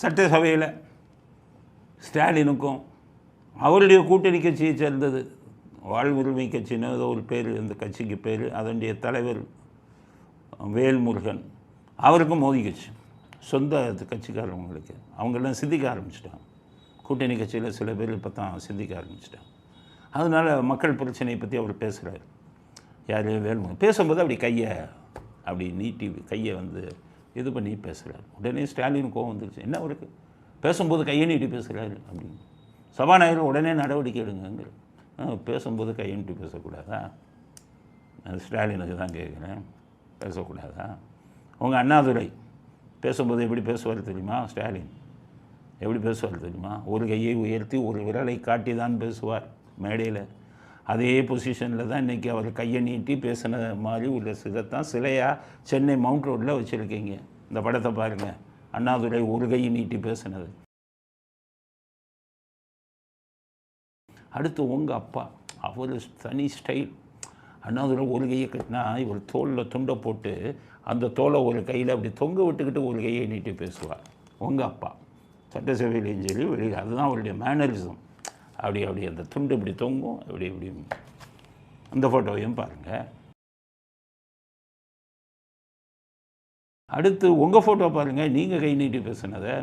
சட்டசபையில் ஸ்டாலினுக்கும் அவருடைய கூட்டணி கட்சியை சேர்ந்தது. வாழ்வுரிமை கட்சின்னு ஏதோ ஒரு பேர் இந்த கட்சிக்கு பேர். அதனுடைய தலைவர் வேல்முருகன். அவருக்கும் மோதி கட்சி. சொந்த கட்சிக்காரவங்களுக்கு அவங்கெல்லாம் சிந்திக்க ஆரம்பிச்சிட்டாங்க. கூட்டணி கட்சியில் சில பேர் இப்போ தான் சிந்திக்க ஆரம்பிச்சிட்டாங்க. அதனால் மக்கள் பிரச்சனையை பற்றி அவர் பேசுகிறார் யார்? வேல்முருகன். பேசும்போது அப்படி கையை அப்படி நீட்டி கையை வந்து இது பண்ணி பேசுகிறார் உடனே ஸ்டாலின் கோவம் வந்துருச்சு. என்ன அவருக்கு? பேசும்போது கையை நீட்டி பேசுகிறாரு அப்படின்னு. சபாநாயகர் உடனே நடவடிக்கை எடுங்கிற ஆ, பேசும்போது கையை நீட்டி பேசக்கூடாதா? நான் ஸ்டாலினுக்கு தான் கேட்குறேன் பேசக்கூடாதா? உங்கள் அண்ணாதுரை பேசும்போது எப்படி பேசுவார் தெரியுமா? ஸ்டாலின் எப்படி பேசுவார் தெரியுமா? ஒரு கையை உயர்த்தி ஒரு விரலை காட்டி தான் பேசுவார் மேடையில். அதே பொசிஷனில் தான் இன்றைக்கி அவர் கையை நீட்டி பேசின மாதிரி உள்ள சிலைத்தான் சிலையாக சென்னை மவுண்ட் ரோட்டில் வச்சுருக்கீங்க. இந்த படத்தை பாருங்கள் அண்ணாதுரை ஒரு கையை நீட்டி பேசினது. அடுத்து உங்கள் அப்பா. அவர் தனி ஸ்டைல் அண்ணாதுரை ஒரு கையை கட்டினா இவர் தோலில் துண்டை போட்டு அந்த தோலை ஒரு கையில் அப்படி தொங்க விட்டுக்கிட்டு ஒரு கையை நீட்டி பேசுவார். உங்கள் அப்பா. சட்டசபையிலையும் சரி வெளியில். அதுதான் அவருடைய மேனரிசம் அப்படி அப்படி அந்த துண்டு இப்படி தொங்கும் இப்படி இப்படி. அந்த ஃபோட்டோவையும் பாருங்கள் அடுத்து உங்கள் ஃபோட்டோ பாருங்கள் நீங்கள் கை நீட்டி பேசுனதை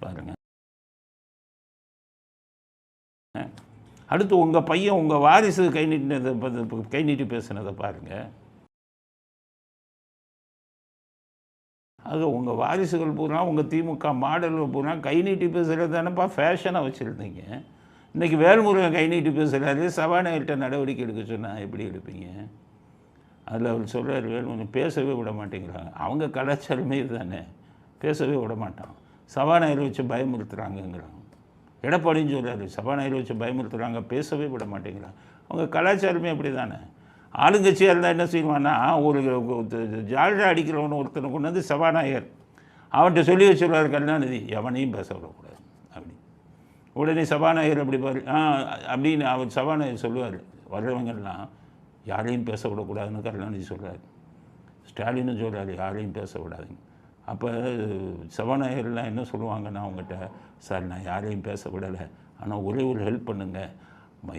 பாருங்கள் அடுத்து உங்கள் பையன் உங்கள் வாரிசு கை நீட்டினதை கை நீட்டி பேசுனதை பாருங்கள் ஆக உங்கள் வாரிசுகள் பூரா உங்கள் திமுக மாடல்கள் பூரா கை நீட்டி பேசுகிறது தானேப்பா ஃபேஷனாக வச்சுருந்தீங்க. இன்றைக்கி வேல்முருகன் கை நீட்டி பேசுகிறாரு சபாநாயகர்கிட்ட நடவடிக்கை எடுக்க சொன்னால் எப்படி எடுப்பீங்க? அதில் அவர் சொல்கிறார் வேல்முருகன் பேசவே விட மாட்டேங்கிறாங்க அவங்க கலாச்சாரமே இதுதானே பேசவே விட மாட்டான். சபாநாயகர் வச்சு பயமுறுத்துகிறாங்கங்கிறாங்க எடப்பாடின்னு சொல்கிறாரு சபாநாயகர் வச்சு பயமுறுத்துகிறாங்க பேசவே விட மாட்டேங்கிறாங்க அவங்க கலாச்சாரமே அப்படி தானே ஆளுங்கட்சியாக இருந்தால் என்ன செய்வான்னா ஒரு ஜால்ரா அடிக்கிறவனு ஒருத்தனை கொண்டு வந்து சபாநாயகர் அவன்கிட்ட சொல்லி வச்சுருவார் கருணாநிதி. எவனையும் பேச விடக்கூடாது. அப்படி. உடனே சபாநாயகர் அப்படி பாரு ஆ அப்படின்னு அவர் சபாநாயகர் சொல்லுவார். வர்றவங்கெல்லாம் யாரையும் பேச விடக்கூடாதுன்னு கருணாநிதி சொல்கிறார் ஸ்டாலினும் சொல்கிறாரு யாரையும் பேச அப்போ சபாநாயகர்லாம் என்ன சொல்லுவாங்கன்னா அவங்ககிட்ட சார் நான் யாரையும் பேச விடலை. ஆனால் ஒரே ஒரு ஹெல்ப் பண்ணுங்கள்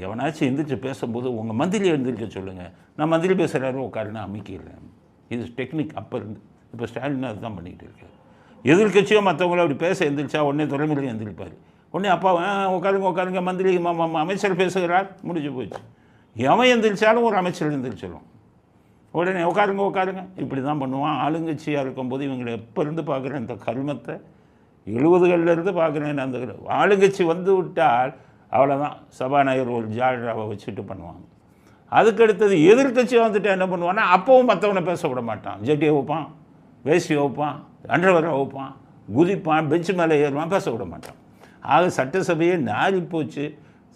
எவனாச்சும் எந்திரிச்சு பேசும்போது உங்கள் மந்திரி எழுந்திரிக்க சொல்லுங்கள் நான் மந்திரி பேசுகிறாரு உட்காருன்னு அமைக்கிறேன் இது டெக்னிக் அப்போ இருந்து. இப்போ ஸ்டாலின் அதுதான் பண்ணிக்கிட்டு இருக்காரு எதிர்க்கட்சியோ மற்றவங்கள அப்படி பேச எந்திரிச்சா உடனே துறைமுறை எந்திரிப்பார். உடனே அப்பா உட்காருங்க உட்காருங்க மந்திரி அமைச்சர் பேசுகிறார். முடிஞ்சு போச்சு. எவன் எந்திரிச்சாலும் ஒரு அமைச்சர் எந்திரிச்சிடும் உடனே உட்காருங்க உட்காருங்க. இப்படி தான் பண்ணுவான். ஆளுங்கட்சியாக இருக்கும்போது இவங்களை எப்போ இருந்து பார்க்குறேன்? இந்த கர்மத்தை எழுபதுகளில் இருந்து பார்க்குறேன். அந்த ஆளுங்கட்சி வந்து விட்டால் அவ்வளோதான் சபாநாயகர் ஒரு ஜால்ராவை வச்சுட்டு பண்ணுவாங்க. அதுக்கடுத்தது எதிர்கட்சி வந்துட்டு என்ன பண்ணுவான்னா அப்பவும் மற்றவனை பேச விட மாட்டான். ஜட்டியை வைப்பான் வேஷ்டி வைப்பான் அண்டர்வரை வைப்பான் குதிப்பான் பெஞ்சு மேலே ஏறுவான் பேச விட மாட்டான். ஆக சட்டசபையே நாரி போச்சு.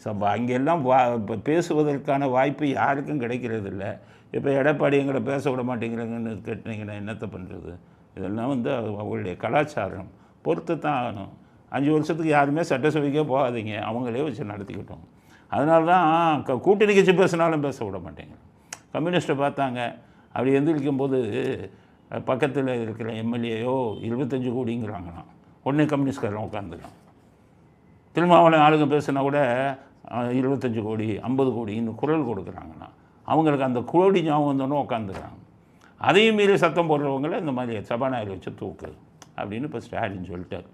சபா அங்கெல்லாம் வா இப்போ பேசுவதற்கான வாய்ப்பு யாருக்கும் கிடைக்கிறது இல்லை. இப்போ எடப்பாடி எங்களை பேச விட மாட்டேங்கிறாங்கன்னு கேட்டீங்கன்னா என்னத்தை பண்ணுறது இதெல்லாம் வந்து அவங்களுடைய கலாச்சாரம். பொறுத்து தான் ஆகணும். அஞ்சு வருஷத்துக்கு யாருமே சட்டசபைக்கே போகாதீங்க. அவங்களே வச்சு நடத்திக்கிட்டோம். அதனால தான் க- கூட்டணி கட்சி பேசினாலும் பேச விட மாட்டேங்க கம்யூனிஸ்ட்டை பார்த்தாங்க. அப்படி எந்திரிக்கும் போது பக்கத்தில் இருக்கிற எம்எல்ஏயோ இருபத்தஞ்சு கோடிங்கிறாங்களாம். உடனே கம்யூனிஸ்ட்காரன் உட்காந்துக்கலாம் திருமாவளவன் ஆளுங்க பேசுனா கூட இருபத்தஞ்சி இருபத்தஞ்சு கோடி ஐம்பது கோடின்னு குரல் கொடுக்குறாங்கன்னா அவங்களுக்கு அந்த கோடி ஞாபகம் வந்தோன்னே உட்காந்துக்கிறாங்க. அதையும் மீறி சத்தம் போடுறவங்கள இந்த மாதிரி சபாநாயகர் வச்சு தூக்கு அப்படின்னு இப்போ ஸ்டாலின் சொல்லிட்டார்.